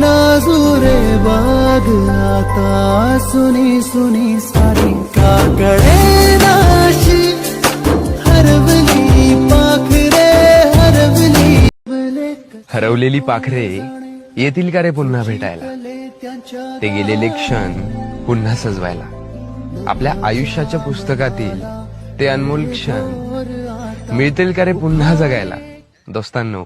नाजुरे बाग आता सुनी सुनी सारी काकडे नाशी हरवली पाखरे हरवली हरवलेली पाखरे येतील का रे पुन्हा भेटायला. ते गेलेले क्षण पुन्हा सजवायला. आपल्या आयुष्याच्या पुस्तकातील ते अनमोल क्षण मिळतील का रे पुन्हा जगायला. दोस्तांनो